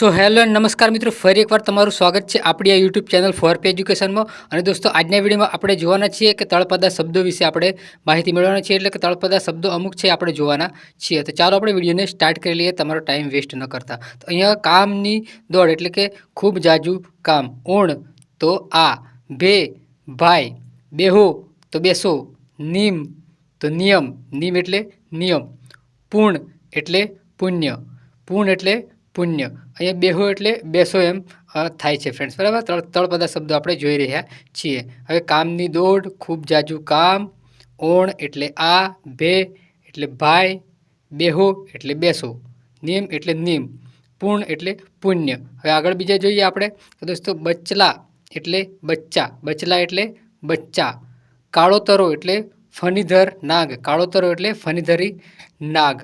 So hello નમસ્કાર મિત્રો, ફરી એકવાર તમારું સ્વાગત છે આપણી આ યુટ્યુબ ચેનલ ફોર પે એજ્યુકેશનમાં અને દોસ્તો, આજના વિડીયોમાં આપણે જોવાના છીએ કે તળપદા શબ્દો વિશે આપણે માહિતી મેળવવાના છીએ એટલે કે તળપદા શબ્દો અમુક છે આપણે જોવાના છીએ. તો ચાલો આપણે વિડીયોને સ્ટાર્ટ કરી લઈએ, તમારો ટાઈમ વેસ્ટ ન કરતા. તો અહીંયા કામની દોડ એટલે કે ખૂબ જાજુ કામ. ઊણ, તો આ. બે ભાઈ. બેહો, તો બેસો. નિમ, તો નિયમ. નિમ એટલે નિયમ. પૂર્ણ એટલે પુણ્ય. પૂર્ણ એટલે પુણ્ય. અહીંયા બેહો એટલે બેસો એમ થાય છે ફ્રેન્ડ્સ બરાબર? ત્રણ ત્રણ બધા શબ્દો આપણે જોઈ રહ્યા છીએ. હવે કામની દોડ, ખૂબ જાજુ કામ, ઓણ એટલે આ બે એટલે ભાઈ, બેહો એટલે બેસો. નિયમ એટલે નિયમ પૂર્ણ એટલે પુણ્ય. હવે આગળ બીજા જોઈએ આપણે. તો દોસ્તો, બચલા એટલે બચ્ચા. બચલા એટલે બચ્ચા. કાળોતરો એટલે ફનીધર નાગ. કાળોતરો એટલે ફનીધરી નાગ.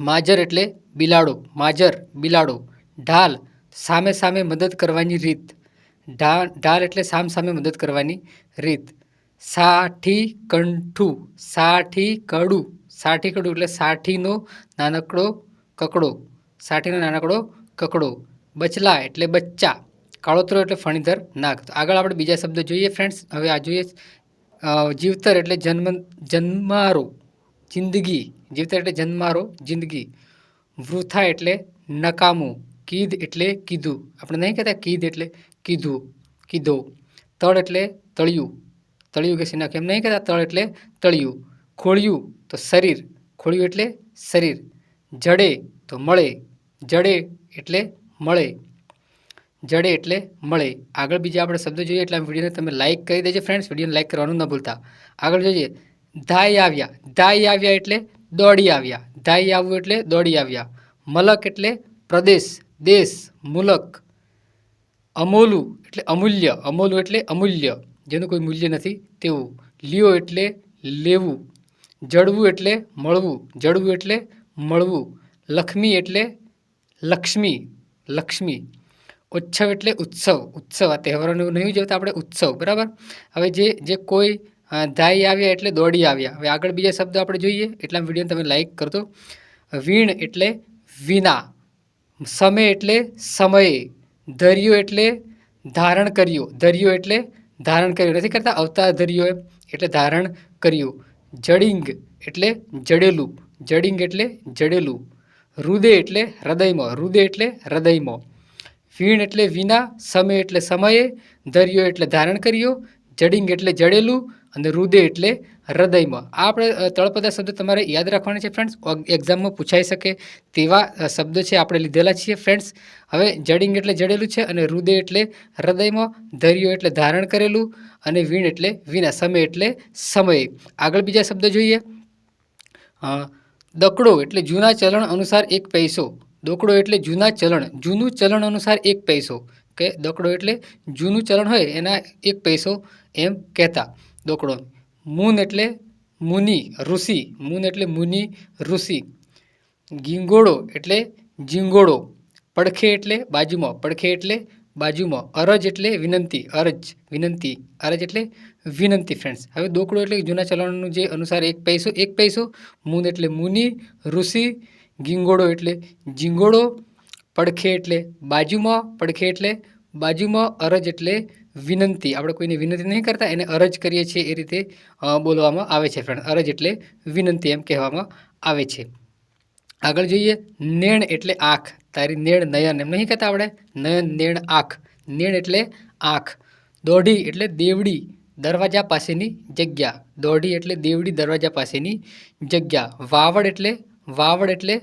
માજર એટલે બિલાડો, માજર, બિલાડો. ઢાલ, સામે સામે મદદ કરવાની રીત. ઢા, ઢાલ એટલે સામ સામે મદદ કરવાની રીત. સાઠી કંઠું સાઠી કડું સાઠી કડું એટલે સાઠીનો નાનકડો કકડો. સાઠીનો નાનકડો કકડો. બચલા એટલે બચ્ચા. કાળોતરો એટલે ફણીધર, નાગ. તો આગળ આપણે બીજા શબ્દો જોઈએ ફ્રેન્ડ્સ હવે આ જોઈએ જીવતર એટલે જન્મ, જન્મારો. જિંદગી જીવતર એટલે જન્મારો, જિંદગી. વૃથા એટલે નકામું કીધ એટલે કીધું. આપણે નહીં કહેતા કીધ એટલે કીધું, કીધો. તળ એટલે તળિયું. તળિયું કે સિનાખ એમ નહીં કહેતા તળ એટલે તળિયું. ખોળિયું તો શરીર. ખોળિયું એટલે શરીર. જડે તો મળે. જડે એટલે મળે. જડે એટલે મળે. આગળ બીજા આપણે શબ્દો જોઈએ એટલે આ વિડીયોને તમે લાઇક કરી દેજો ફ્રેન્ડ્સ વિડીયોને લાઇક કરવાનું ન ભૂલતા. આગળ જોઈએ. ધાઈ આવ્યા. ધાઈ આવ્યા એટલે દોડી આવ્યા. ધાઈ આવવું એટલે દોડી આવ્યા. મલક એટલે પ્રદેશ, દેશ, મુલક. અમોલું એટલે અમૂલ્ય. અમોલું એટલે અમૂલ્ય. જેનું કોઈ મૂલ્ય નથી, તેવું. લ્યો એટલે લેવું. જડવું એટલે મળવું. જડવું એટલે મળવું. લક્ષ્મી એટલે લક્ષ્મી. લક્ષ્મી. ઉત્સવ એટલે ઉત્સવ. ઉત્સવ. આ તહેવારોનું નહીં જોતા આપણે ઉત્સવ. બરાબર? હવે જે જે કોઈ ધાઈ આવ્યા એટલે દોડી આવ્યા. હવે આગળ બીજા શબ્દો આપણે જોઈએ. એટલા વીડિયો તમે લાઈક કરતો વીણ એટલે વિના, સમય એટલે સમયે, ધર્યો એટલે ધારણ કર્યો. ધર્યો એટલે ધારણ કર્યો. નથી કરતા? અવતાર ધર્યો એટલે ધારણ કર્યું. જડિંગ એટલે જડેલું. જડિંગ એટલે જડેલું. હૃદય એટલે હૃદયમાં. હૃદય એટલે હૃદયમાં. વીણ એટલે વિના, સમય એટલે સમયે, ધર્યો એટલે ધારણ કર્યો. જડિંગ એટલે જડેલું. અને રુદે એટલે હૃદયમાં. આ આપણે તળપદા શબ્દ તમારે યાદ રાખવાના છે ફ્રેન્ડ્સ એક્ઝામમાં પૂછાઈ શકે તેવા શબ્દો છે આપણે લીધેલા છીએ ફ્રેન્ડ્સ હવે જડિંગ એટલે જડેલું છે અને રુદે એટલે હૃદયમાં, ધર્યો એટલે ધારણ કરેલું અને વીણ એટલે વિના, સમય એટલે સમય. આગળ બીજા શબ્દો જોઈએ. દકડો એટલે જૂના ચલણ અનુસાર એક પૈસો. દોકડો એટલે જૂના ચલણ. જૂનું ચલણ અનુસાર એક પૈસો. કે દકડો એટલે જૂનું ચલણ હોય એના એક પૈસો એમ કહેતા. દોકડો. મૂન એટલે મુનિ, ઋષિ. મૂન એટલે મુનિ, ઋષિ. ગીંગોળો એટલે જીંગોળો. પડખે એટલે બાજુમાં. પડખે એટલે બાજુમાં. અરજ એટલે વિનંતી. અરજ વિનંતી. અરજ એટલે વિનંતી ફ્રેન્ડ્સ હવે દોકડો એટલે જૂના ચલણનું જે અનુસાર એક પૈસો એક પૈસો. મૂન એટલે મુનિ, ઋષિ. ગીંગોળો એટલે જીંગોળો. પડખે એટલે બાજુમાં. પડખે એટલે બાજુમાં અરજ એટલે વિનંતી. આપણે કોઈને વિનંતી નહીં કરતા, એને અરજ કરીએ છીએ એ રીતે બોલવામાં આવે છે ફ્રેન્ડ અરજ એટલે વિનંતી એમ કહેવામાં આવે છે. આગળ જોઈએ, નેણ એટલે આંખ. તારી નેણ નયન એમ નહીં કહેતા આપણે? નયન, નેણ, આંખ. નેણ એટલે આંખ. દોઢી એટલે દેવડી, દરવાજા પાસેની જગ્યા. દોઢી એટલે દેવડી, દરવાજા પાસેની જગ્યા. વાવડ એટલે વાવડ એટલે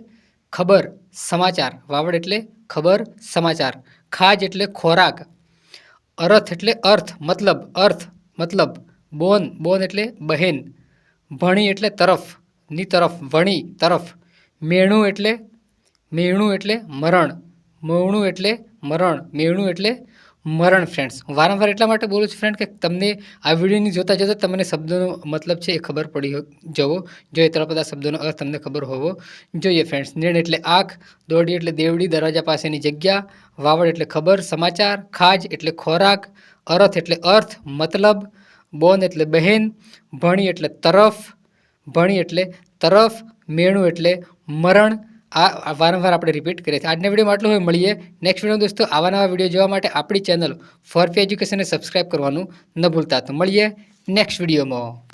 ખબર, સમાચાર. વાવડ એટલે ખબર, સમાચાર. ખાજ એટલે ખોરાક, અરથ એટલે અર્થ, મતલબ અર્થ, મતલબ, બોન બોન એટલે બહેન, ભણી એટલે તરફ, ની તરફ, વણી તરફ, મેણું એટલે મેણું એટલે મરણ, મૌણું એટલે મરણ, મેણું એટલે મરણ ફ્રેન્ડ્સ વારંવાર એટલા માટે બોલું છું ફ્રેન્ડ કે તમને આ વિડીયોની જોતાં જોતાં તમને શબ્દોનો મતલબ છે એ ખબર પડી જવો. જોઈએ તરફ બધા શબ્દોનો અર્થ તમને ખબર હોવો જોઈએ ફ્રેન્ડ્સ નેણ એટલે આંખ દોડી એટલે દેવડી, દરવાજા પાસેની જગ્યા, વાવડ એટલે ખબર, સમાચાર, ખાજ એટલે ખોરાક, અરથ એટલે અર્થ, મતલબ, બોન એટલે બહેન, ભણી એટલે તરફ, ભણી એટલે તરફ, મેણું એટલે મરણ આ વારંવાર આપણે રિપીટ કરીએ છીએ. આજના વિડીયોમાં આટલું હોય. મળીએ નેક્સ્ટ વીડિયો દોસ્તો. આવા નવા વીડિયો જોવા માટે આપણી ચેનલ ફોર પી એજ્યુકેશનને સબસ્ક્રાઇબ કરવાનું ન ભૂલતા. તો મળીએ નેક્સ્ટ વિડીયોમાં